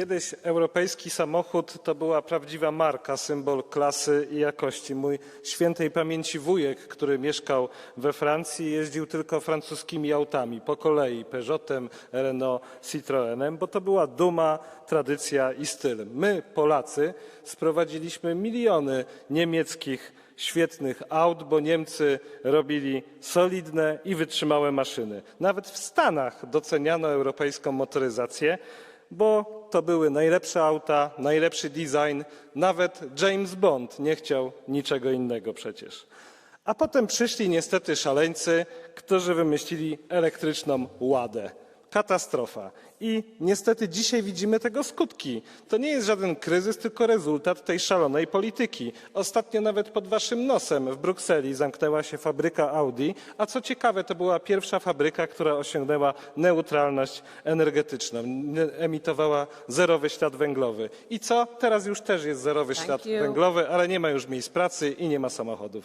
Kiedyś europejski samochód to była prawdziwa marka, symbol klasy i jakości. Mój świętej pamięci wujek, który mieszkał we Francji, jeździł tylko francuskimi autami, po kolei Peugeotem, Renault, Citroenem, bo to była duma, tradycja i styl. My, Polacy, sprowadziliśmy miliony niemieckich świetnych aut, bo Niemcy robili solidne i wytrzymałe maszyny. Nawet w Stanach doceniano europejską motoryzację, bo to były najlepsze auta, najlepszy design. Nawet James Bond nie chciał niczego innego przecież. A potem przyszli niestety szaleńcy, którzy wymyślili elektryczną ładę. Katastrofa. I niestety dzisiaj widzimy tego skutki. To nie jest żaden kryzys, tylko rezultat tej szalonej polityki. Ostatnio nawet pod waszym nosem w Brukseli zamknęła się fabryka Audi, a co ciekawe, to była pierwsza fabryka, która osiągnęła neutralność energetyczną, emitowała zerowy ślad węglowy. I co? Teraz już też jest zerowy Thank ślad you. węglowy, ale nie ma już miejsc pracy i nie ma samochodów.